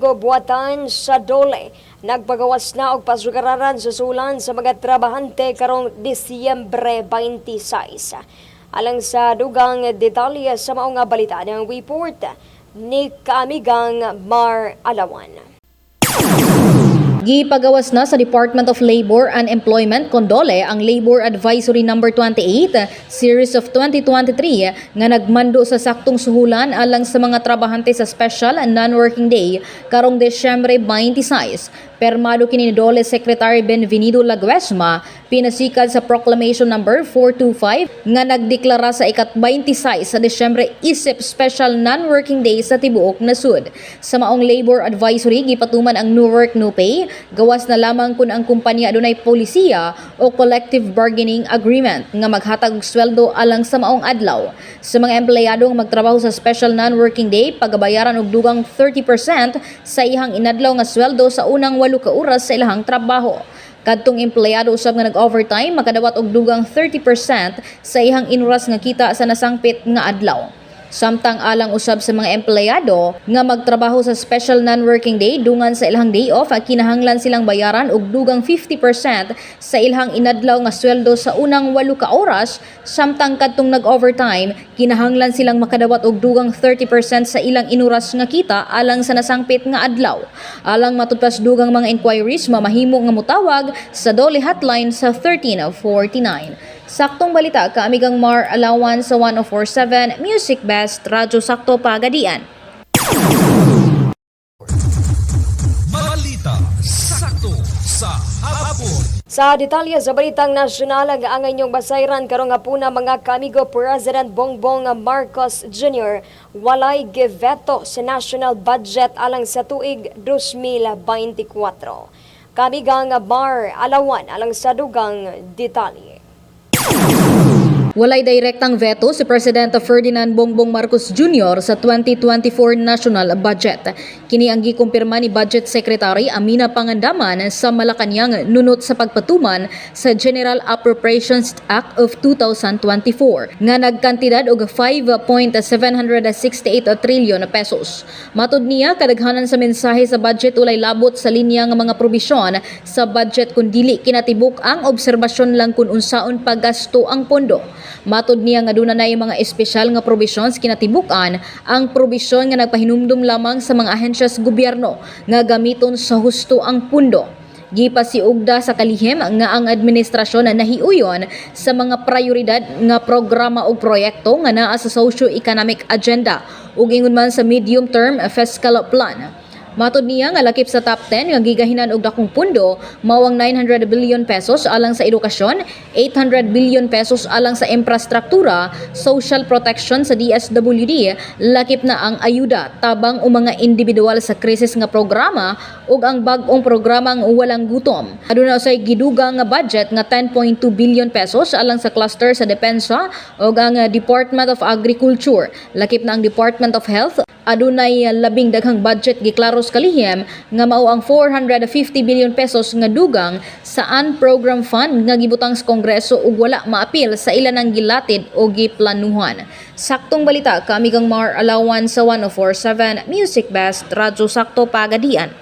Gobuatan sa Dole. Nagpagawas na og pasugararan sa sulan sa mga trabahante karong Disyembre 26. Alang sa dugang detalye sa maong balita ng report ni Kaamigang Mar Alawan. Gipagawas na sa Department of Labor and Employment Condole ang Labor Advisory Number 28 Series of 2023 nga nagmando sa saktong suhulan alang sa mga trabahante sa special and non-working day karong Desyembre 26. Permado kini ni Dole Secretary Benvenido Laguesma pinasikad sa Proclamation Number 425 nga nagdeklara sa ikat-26 sa Desyembre isip Special Non-Working Day sa tibuok nasud. Sa maong Labor Advisory gipatuman ang No Work No Pay gawas na lamang kung ang kumpanya adunay polisiya o collective bargaining agreement nga maghatag og sweldo alang sa maong adlaw. Sa mga empleyado nga magtrabaho sa special non-working day, pagabayaran og dugang 30% sa ihang inadlaw nga sweldo sa unang walo ka oras sa ilahang trabaho. Kadtong empleyado usab nga nag-overtime makadawat og dugang 30% sa ihang inuras nga kita sa nasangpit nga adlaw. Samtang alang usab sa mga empleyado nga magtrabaho sa special non-working day dungan sa ilang day off at kinahanglan silang bayaran og dugang 50% sa ilang inadlaw nga sweldo sa unang walo ka oras samtang kadtong nag-overtime kinahanglan silang makadawat og dugang 30% sa ilang inuras nga kita alang sa nasangpit nga adlaw. Alang matudpas dugang mga inquiries mamahimo nga mutawag sa Dole hotline sa 1349. Saktong balita kaamigang Mar Alawan sa 1047 Music Best Radyo Sakto Pagadian. Balita sakto sa hapon. Sa detalye sa balitang nasyonal ang ang inyong basayran karong hapuna mga kamigo President Bongbong Marcos Jr. walay giveto sa national budget alang sa tuig 2024. Kamigang Mar Alawan alang sa dugang detalye. Radio. Walay direktang veto si Presidente Ferdinand Bongbong Marcos Jr. sa 2024 national budget. Kini ang gikumpirma ni Budget Secretary Amina Pangandaman sa Malacanang nunot sa pagpatuman sa General Appropriations Act of 2024 nga nagkantidad og 5.768 trilyon pesos. Matud niya kadaghanan sa mensahe sa budget ulay labot sa linya nga mga probisyon sa budget kun dili kinatibuk ang obserbasyon lang kun unsaon paggasto ang pondo. Matod niya nga duna na mga espesyal nga provisions kinatibukan ang probisyon nga nagpahinumdum lamang sa mga ahensya sa gobyerno nga gamiton sa husto ang pundo. Gipasiugda sa kalihim nga ang administrasyon na nahiuyon sa mga prioridad nga programa o proyekto nga naa sa socio-economic agenda ug ingon man sa medium-term fiscal plan. Matod niya nga lakip sa top 10 nga gigahinan og dakong pundo mao ang 900 billion pesos alang sa edukasyon, 800 billion pesos alang sa infrastruktura, social protection sa DSWD, lakip na ang ayuda tabang o mga individual sa krisis nga programa ug ang bag-ong programang walang gutom. Aduna usay gidugang nga budget nga 10.2 billion pesos alang sa cluster sa depensa ug ang Department of Agriculture, lakip na ang Department of Health adunay uh, labing daghang budget giklaros kalihim nga mao ang 450 billion pesos nga dugang sa unprogram fund nga gibutang sa Kongreso ug wala maapil sa ilan ang gilatid o giplanuhan. Saktong balita kami kang Mar Alawan sa 1047 Music Best Radyo Sakto Pagadian.